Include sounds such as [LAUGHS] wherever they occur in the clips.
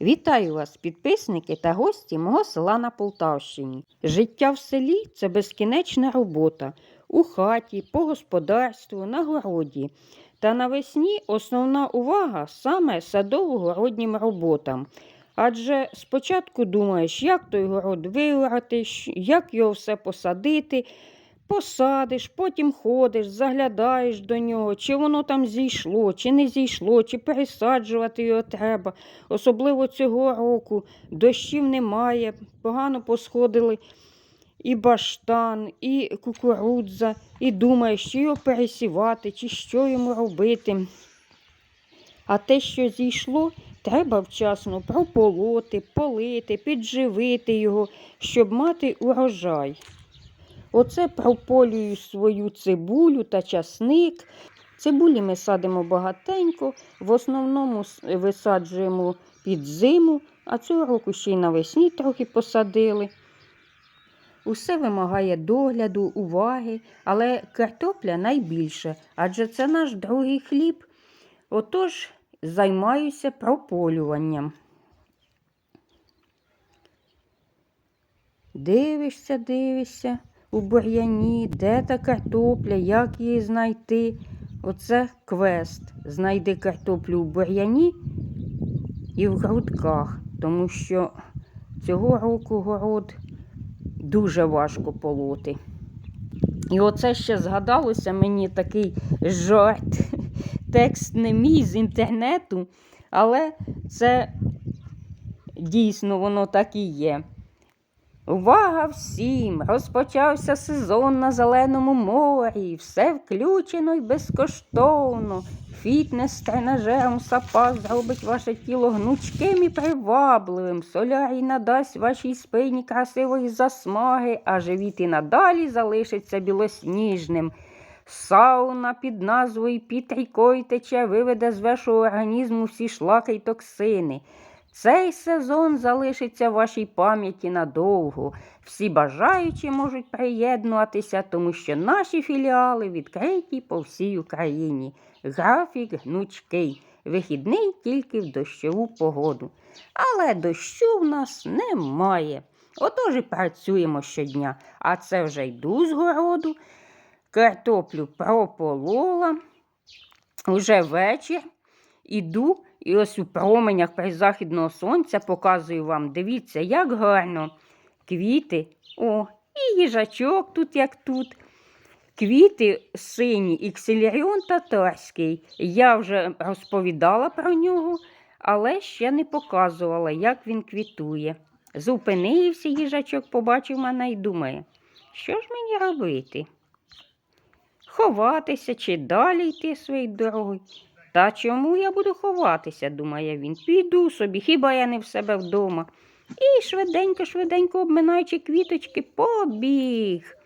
Вітаю вас, підписники та гості мого села на Полтавщині. Життя в селі це безкінечна робота у хаті, по господарству, на городі. Та навесні основна увага саме садово-городнім роботам. Адже спочатку думаєш, як той город виорати, як його все посадити, посадиш, потім ходиш, заглядаєш до нього, чи воно там зійшло, чи не зійшло, чи пересаджувати його треба. Особливо цього року дощів немає, погано посходили і баштан, і кукурудза, і думаєш, чи його пересівати, чи що йому робити. А те, що зійшло, треба вчасно прополоти, полити, підживити його, щоб мати урожай. Оце прополюю свою цибулю та часник. Цибулі ми садимо багатенько, в основному висаджуємо під зиму, а цього року ще й навесні трохи посадили. Усе вимагає догляду, уваги, але картопля найбільше, адже це наш другий хліб. Отож, займаюся прополюванням. Дивишся, дивишся у бур'яні, де та картопля, як її знайти. Оце квест. Знайди картоплю у бур'яні і в грудках, тому що цього року город дуже важко полоти. І оце ще згадалося мені такий жарт. [LAUGHS] Текст не мій з інтернету, але це дійсно воно так і є. Увага всім! Розпочався сезон на Зеленому морі. Все включено і безкоштовно. Фітнес тренажером сапа зробить ваше тіло гнучким і привабливим. Солярій надасть вашій спині красивої засмаги, а живіт і надалі залишиться білосніжним. Сауна під назвою під тече виведе з вашого організму всі шлаки й токсини. Цей сезон залишиться в вашій пам'яті надовго. Всі бажаючі можуть приєднуватися, тому що наші філіали відкриті по всій Україні. Графік гнучкий, вихідний тільки в дощову погоду. Але дощу в нас немає. Отож і працюємо щодня. А це вже йду з городу, картоплю прополола, уже вечір. Іду і ось у променях призахідного сонця показую вам. Дивіться, як гарно. Квіти. О, і їжачок тут, як тут. Квіти сині і татарський. Я вже розповідала про нього, але ще не показувала, як він квітує. Зупинився їжачок, побачив мене і думає, що ж мені робити? Ховатися чи далі йти своєю дорогою? Та чому я буду ховатися, думає він. Піду собі, хіба я не в себе вдома. І швиденько, швиденько обминаючи квіточки, побіг.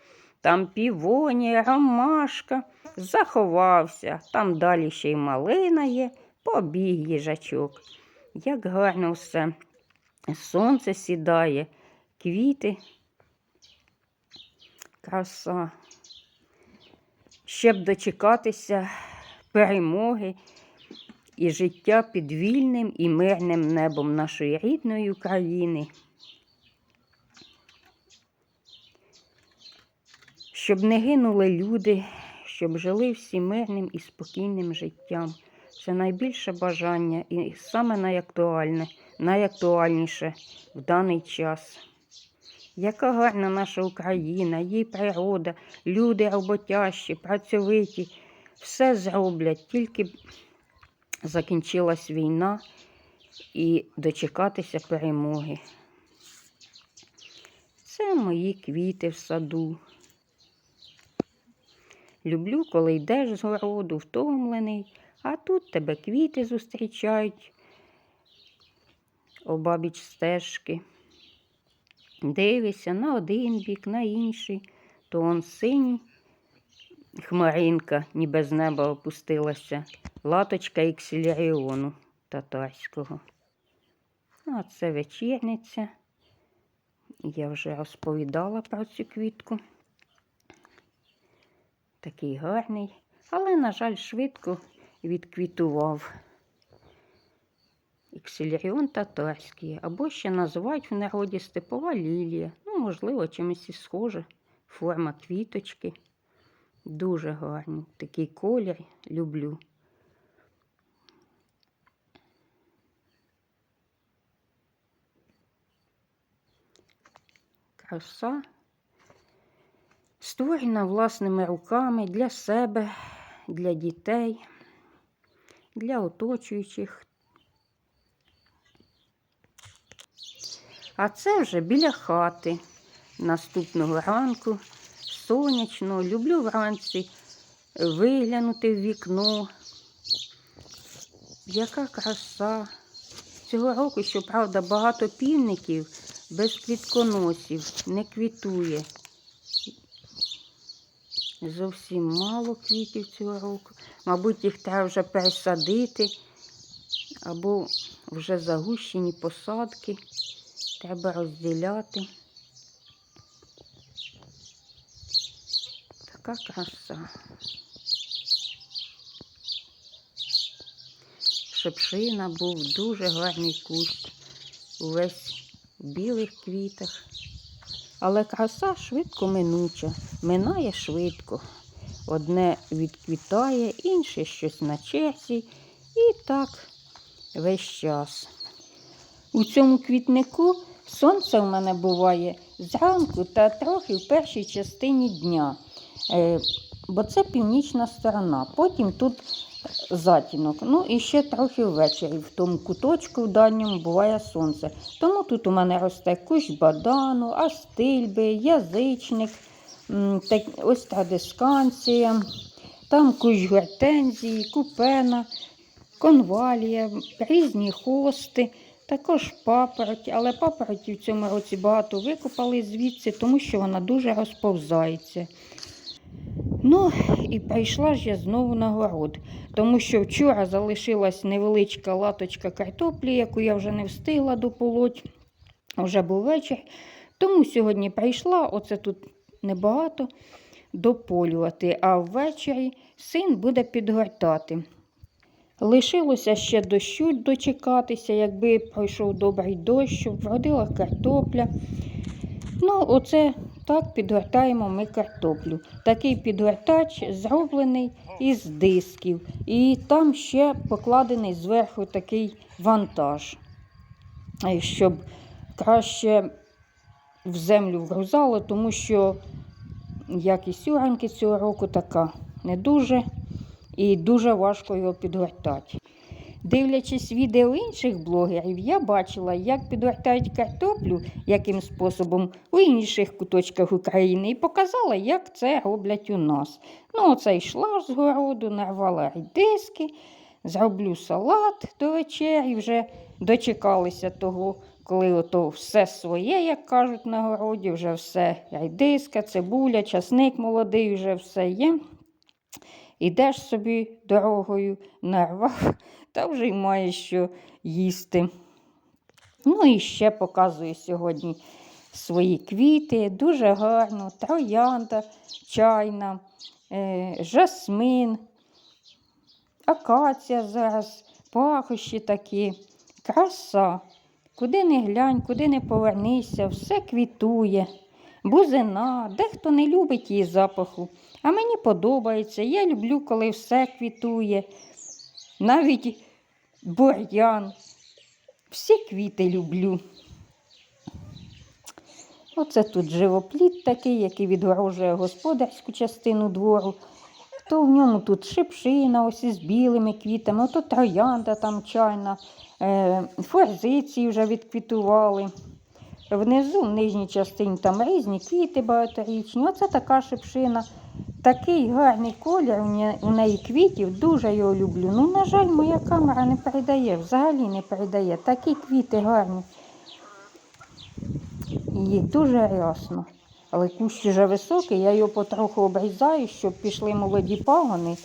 Там півонія, ромашка, заховався, там далі ще й малина є, побіг їжачок. Як гарно все. Сонце сідає, квіти. Краса. Щоб дочекатися перемоги і життя під вільним і мирним небом нашої рідної України. Щоб не гинули люди, щоб жили всі мирним і спокійним життям. Це найбільше бажання і саме найактуальне, найактуальніше в даний час. Яка гарна наша Україна, її природа, люди роботящі, працьовиті, все зроблять, тільки закінчилась війна і дочекатися перемоги. Це мої квіти в саду. Люблю, коли йдеш з городу, втомлений, а тут тебе квіти зустрічають обабіч стежки. Дивишся на один бік, на інший, то он синій хмаринка, ніби з неба опустилася, латочка іксіляріону татарського. А це вечірниця. Я вже розповідала про цю квітку. Такий гарний, але, на жаль, швидко відквітував. іксиляріон татарський, або ще називають в народі степова лілія. Ну, можливо, чимось і схоже. Форма квіточки. Дуже гарний. Такий колір люблю. Краса створена власними руками для себе, для дітей, для оточуючих. А це вже біля хати наступного ранку. Сонячно, люблю вранці виглянути в вікно. Яка краса. Цього року, щоправда, багато півників без квітконосів не квітує. Зовсім мало квітів цього року. Мабуть, їх треба вже пересадити або вже загущені посадки. Треба розділяти. Така краса. Шепшина був дуже гарний кущ, увесь в білих квітах. Але краса швидко минуча, минає швидко. Одне відквітає, інше щось на черзі, і так весь час. У цьому квітнику сонце в мене буває зранку та трохи в першій частині дня, бо це північна сторона. Потім тут затінок. Ну і ще трохи ввечері в тому куточку в дальньому буває сонце. Тому тут у мене росте кущ бадану, астильби, язичник, ось традисканція, там кущ гортензії, купена, конвалія, різні хости. Також папороть, але папороті в цьому році багато викопали звідси, тому що вона дуже розповзається. Ну, і прийшла ж я знову на город, тому що вчора залишилась невеличка латочка картоплі, яку я вже не встигла дополоть, вже був вечір. Тому сьогодні прийшла, оце тут небагато, дополювати, а ввечері син буде підгортати. Лишилося ще дощу дочекатися, якби пройшов добрий дощ, вродила картопля. Ну, оце так підгортаємо ми картоплю. Такий підгортач зроблений із дисків. І там ще покладений зверху такий вантаж, е, щоб краще в землю вгрузало, тому що якість уранки цього року така не дуже і дуже важко його підгортати. Дивлячись відео інших блогерів, я бачила, як підгортають картоплю, яким способом у інших куточках України, і показала, як це роблять у нас. Ну, оце йшла з городу, нарвала редиски, зроблю салат до вечері, вже дочекалися того, коли ото все своє, як кажуть на городі, вже все редиска, цибуля, часник молодий, вже все є. Ідеш собі дорогою, нарвав, [LAUGHS] та вже й маєш що їсти. Ну і ще показую сьогодні свої квіти. Дуже гарно, троянда, чайна, е, жасмин, акація зараз, пахощі такі, краса. Куди не глянь, куди не повернися, все квітує. Бузина, дехто не любить її запаху. А мені подобається. Я люблю, коли все квітує. Навіть бур'ян. Всі квіти люблю. Оце тут живопліт такий, який відгорожує господарську частину двору. То в ньому тут шипшина, ось із білими квітами, ото троянда там чайна, е, форзиції вже відквітували. Внизу, в нижній частині, там різні квіти багаторічні. Оце така шипшина. Такий гарний колір у неї квітів, дуже його люблю. Ну, на жаль, моя камера не передає, взагалі не передає. Такі квіти гарні. Їх дуже рясно. Але кущ вже високий, я його потроху обрізаю, щоб пішли молоді пагони,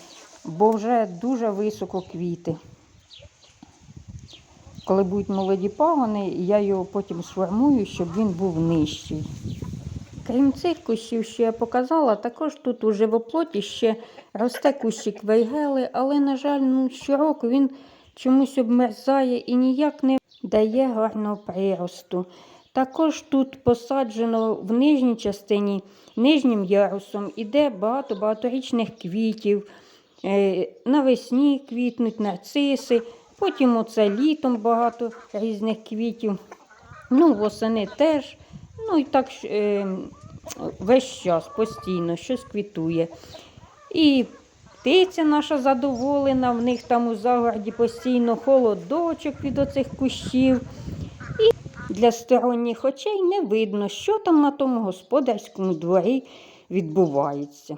бо вже дуже високо квіти. Коли будуть молоді пагони, я його потім сформую, щоб він був нижчий. Крім цих кущів, що я показала, також тут у живоплоті ще росте кущик вейгели, але, на жаль, ну, щороку він чомусь обмерзає і ніяк не дає гарного приросту. Також тут посаджено в нижній частині, нижнім ярусом, іде багато багаторічних квітів. Е, Навесні квітнуть нарциси, потім оце літом багато різних квітів. Ну, восени теж. Ну і так е, весь час постійно щось квітує. І птиця наша задоволена, в них там у загороді постійно холодочок від оцих кущів. І для сторонніх очей не видно, що там на тому господарському дворі відбувається.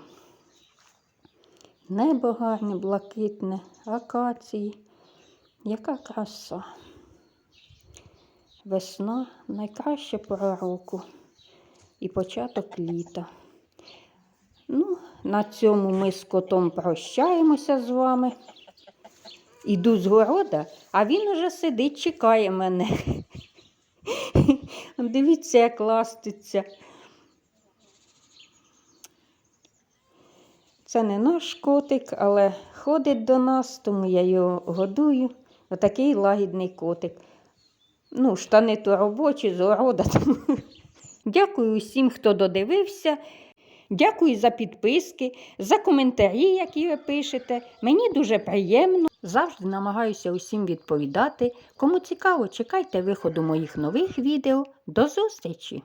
Небо гарне, блакитне, акації. Яка краса. Весна найкраща пора року і початок літа. Ну, на цьому ми з котом прощаємося з вами. Іду з города, а він уже сидить, чекає мене. [LAUGHS] Дивіться, як ластиться. Це не наш котик, але ходить до нас, тому я його годую. Отакий лагідний котик. Ну, штани то робочі, з. [LAUGHS] Дякую усім, хто додивився. Дякую за підписки, за коментарі, які ви пишете. Мені дуже приємно. Завжди намагаюся усім відповідати. Кому цікаво, чекайте виходу моїх нових відео. До зустрічі!